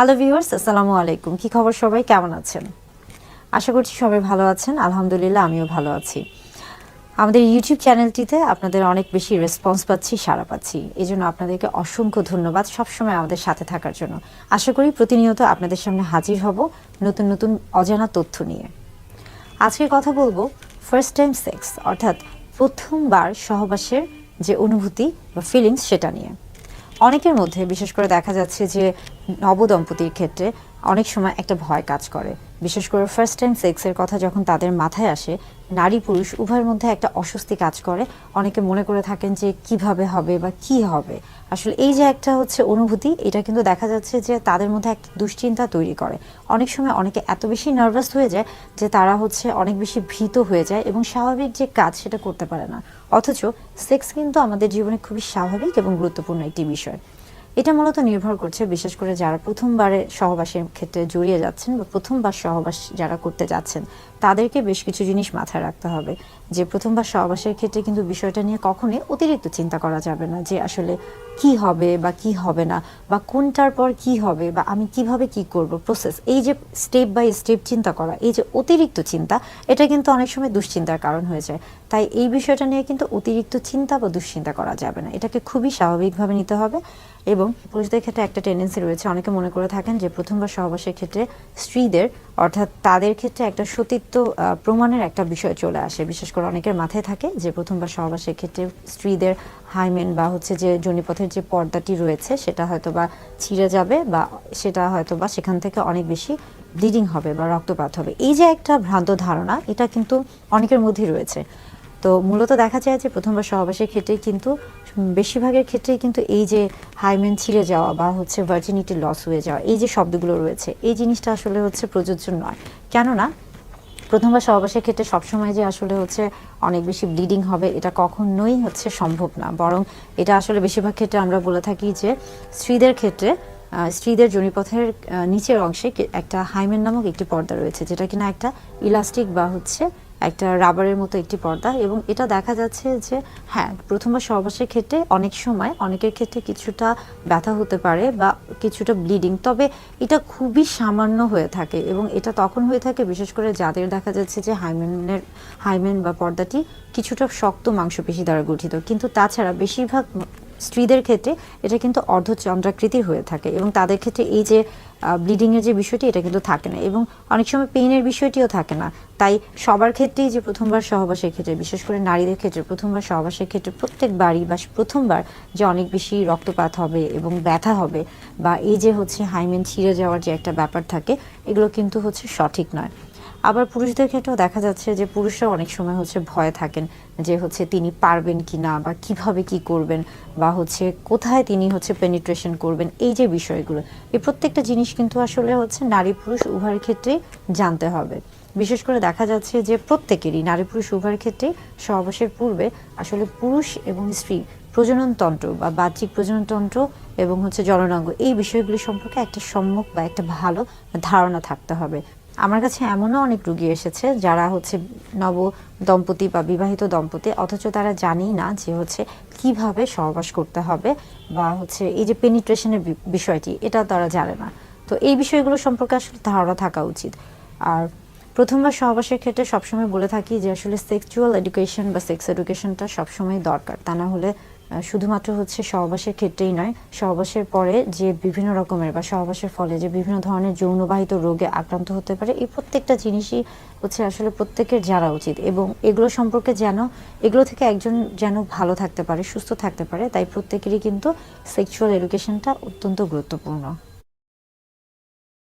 Hello viewers আসসালামু আলাইকুম। কি খবর সবাই? কেমন আছেন? আশা করছি সবাই ভালো আছেন। আলহামদুলিল্লাহ, আমিও ভালো আছি। আমাদের ইউটিউব চ্যানেলটিতে আপনাদের অনেক বেশি রেসপন্স পাচ্ছি, সাড়া পাচ্ছি। এই জন্য আপনাদেরকে অসংখ্য ধন্যবাদ সবসময় আমাদের সাথে থাকার জন্য। আশা করি প্রতিনিয়ত আপনাদের সামনে হাজির হব নতুন নতুন অজানা তথ্য নিয়ে। আজকে কথা বলব ফার্স্ট টাইম সেক্স অর্থাৎ প্রথমবার সহবাসের যে অনুভূতি বা ফিলিংস সেটা নিয়ে। অনেকের মধ্যে বিশেষ করে দেখা যাচ্ছে যে নবদম্পতির ক্ষেত্রে অনেক সময় একটা ভয় কাজ করে। বিশেষ করে ফার্স্ট টাইম সেক্সের কথা যখন তাদের মাথায় আসে, নারী পুরুষ উভয়ের মধ্যে একটা অস্বস্তি কাজ করে। অনেকে মনে করে থাকেন যে কীভাবে হবে বা কি হবে। আসলে এই যে একটা হচ্ছে অনুভূতি, এটা কিন্তু দেখা যাচ্ছে যে তাদের মধ্যে একটা দুশ্চিন্তা তৈরি করে। অনেক সময় অনেকে এত বেশি নার্ভাস হয়ে যায় যে তারা হচ্ছে অনেক বেশি ভীত হয়ে যায় এবং স্বাভাবিক যে কাজ সেটা করতে পারে না। অথচ সেক্স কিন্তু আমাদের জীবনে খুবই স্বাভাবিক এবং গুরুত্বপূর্ণ একটি বিষয়। এটা মূলত নির্ভর করছে বিশেষ করে যারা প্রথমবারে সহবাসের ক্ষেত্রে জড়িয়ে যাচ্ছেন বা প্রথমবার সহবাস যারা করতে যাচ্ছেন, তাদেরকে বেশ কিছু জিনিস মাথায় রাখতে হবে। যে প্রথমবার সহবাসের ক্ষেত্রে কিন্তু বিষয়টা নিয়ে কখনোই অতিরিক্ত চিন্তা করা যাবে না যে আসলে কি হবে বা কি হবে না? বা কোনটার পর কি হবে? বা আমি কীভাবে কি করব? প্রসেস এই যে স্টেপ বাই স্টেপ চিন্তা করা, এই যে অতিরিক্ত চিন্তা, এটা কিন্তু অনেক সময় দুশ্চিন্তার কারণ হয়ে যায়। তাই এই বিষয়টা নিয়ে কিন্তু অতিরিক্ত চিন্তা বা দুশ্চিন্তা করা যাবে না। এটাকে খুবই স্বাভাবিকভাবে নিতে হবে এবং পুরুষদের ক্ষেত্রে একটা টেন্ডেন্সি রয়েছে। অনেকে মনে করে থাকেন যে প্রথমবার সহবাসের ক্ষেত্রে স্ত্রীদের, অর্থাৎ তাদের ক্ষেত্রে একটা সতীত্ব প্রমাণের একটা বিষয় চলে আসে। বিশেষ করে অনেকের মাথায় থাকে যে প্রথমবার সহবাসের ক্ষেত্রে স্ত্রীদের হাইমেন বা হচ্ছে যে জনিপথের যে পর্দাটি রয়েছে, সেটা হয়তো বা ছিঁড়ে যাবে বা সেটা হয়তো বা সেখান থেকে অনেক বেশি ব্লিডিং হবে বা রক্তপাত হবে। এই যে একটা ভ্রান্ত ধারণা, এটা কিন্তু অনেকের মধ্যেই রয়েছে। তো মূলত দেখা যায় যে প্রথমবার সহবাসের ক্ষেত্রেই কিন্তু, বেশিরভাগের ক্ষেত্রেই কিন্তু এই যে হাইমেন ছিঁড়ে যাওয়া বা হচ্ছে ভার্জিনিটি লস হয়ে যাওয়া, এই যে শব্দগুলো রয়েছে, এই জিনিসটা আসলে হচ্ছে প্রযোজ্য নয়। কেননা প্রথমবার সহবাসের ক্ষেত্রে সবসময় যে আসলে হচ্ছে অনেক বেশি ব্লিডিং হবে, এটা কখনোই হচ্ছে সম্ভব না। বরং এটা আসলে বেশিরভাগ ক্ষেত্রে আমরা বলে থাকি যে স্ত্রীদের ক্ষেত্রে স্ত্রীদের জনিপথের নিচের অংশে একটা হাইমেন নামক একটি পর্দা রয়েছে, যেটা কিনা একটা ইলাস্টিক বা হচ্ছে একটা রাবারের মতো একটি পর্দা এবং এটা দেখা যাচ্ছে যে হ্যাঁ প্রথমবার সহবাসের ক্ষেত্রে অনেক সময় অনেকের ক্ষেত্রে কিছুটা ব্যথা হতে পারে বা কিছুটা ব্লিডিং, তবে এটা খুবই সামান্য হয়ে থাকে এবং এটা তখন হয়ে থাকে বিশেষ করে যাদের দেখা যাচ্ছে যে হাইমেনের, হাইমেন বা পর্দাটি কিছুটা শক্ত মাংসপেশি দ্বারা গঠিত। কিন্তু তাছাড়া বেশিরভাগ স্ত্রীদের ক্ষেত্রে এটা কিন্তু অর্ধচন্দ্রাকৃতির হয়ে থাকে এবং তাদের ক্ষেত্রে এই যে ব্লিডিংয়ের যে বিষয়টি, এটা কিন্তু থাকে না এবং অনেক সময় পেইনের বিষয়টিও থাকে না। তাই সবার ক্ষেত্রেই যে প্রথমবার সহবাসের ক্ষেত্রে, বিশেষ করে নারীদের ক্ষেত্রে প্রথমবার সহবাসের ক্ষেত্রে প্রত্যেকবারই বা প্রথমবার যে অনেক বেশি রক্তপাত হবে এবং ব্যথা হবে বা এই যে হচ্ছে হাইমেন ছিঁড়ে যাওয়ার যে একটা ব্যাপার থাকে, এগুলো কিন্তু হচ্ছে সঠিক নয়। আবার পুরুষদের ক্ষেত্রেও দেখা যাচ্ছে যে পুরুষরা অনেক সময় হচ্ছে ভয়ে থাকেন যে হচ্ছে তিনি পারবেন কি না বা কীভাবে কি করবেন বা হচ্ছে কোথায় তিনি হচ্ছে পেনিট্রেশন করবেন, এই যে বিষয়গুলো, এই প্রত্যেকটা জিনিস কিন্তু আসলে হচ্ছে নারী পুরুষ উভয়ের ক্ষেত্রে জানতে হবে। বিশেষ করে দেখা যাচ্ছে যে প্রত্যেকেরই নারী পুরুষ উভয়ের ক্ষেত্রে সহবাসের পূর্বে আসলে পুরুষ এবং স্ত্রী প্রজননতন্ত্র বা বাহ্যিক প্রজননতন্ত্র এবং হচ্ছে জননাঙ্গ, এই বিষয়গুলি সম্পর্কে একটা সম্যক বা একটা ভালো ধারণা থাকতে হবে। আমার কাছে এমনও অনেক রুগী এসেছে যারা হচ্ছে নব দম্পতি বা বিবাহিত দম্পতি, অথচ তারা জানেই না যে হচ্ছে কীভাবে সহবাস করতে হবে বা হচ্ছে এই যে পেনিট্রেশনের বিষয়টি, এটা তারা জানে না। তো এই বিষয়গুলো সম্পর্কে আসলে ধারণা থাকা উচিত। আর প্রথমবার সহবাসের ক্ষেত্রে সবসময় বলে থাকি যে আসলে সেক্সুয়াল এডুকেশন বা সেক্স এডুকেশনটা সবসময় দরকার। তা না হলে শুধুমাত্র হচ্ছে সহবাসের ক্ষেত্রেই নয়, সহবাসের পরে যে বিভিন্ন রকমের বা সহবাসের ফলে যে বিভিন্ন ধরনের যৌনবাহিত রোগে আক্রান্ত হতে পারে, এই প্রত্যেকটা জিনিসই হচ্ছে আসলে প্রত্যেকের জানা উচিত এবং এগুলো সম্পর্কে যেন, এগুলো থেকে একজন যেন ভালো থাকতে পারে, সুস্থ থাকতে পারে, তাই প্রত্যেকেরই কিন্তু সেক্সুয়াল এডুকেশনটা অত্যন্ত গুরুত্বপূর্ণ।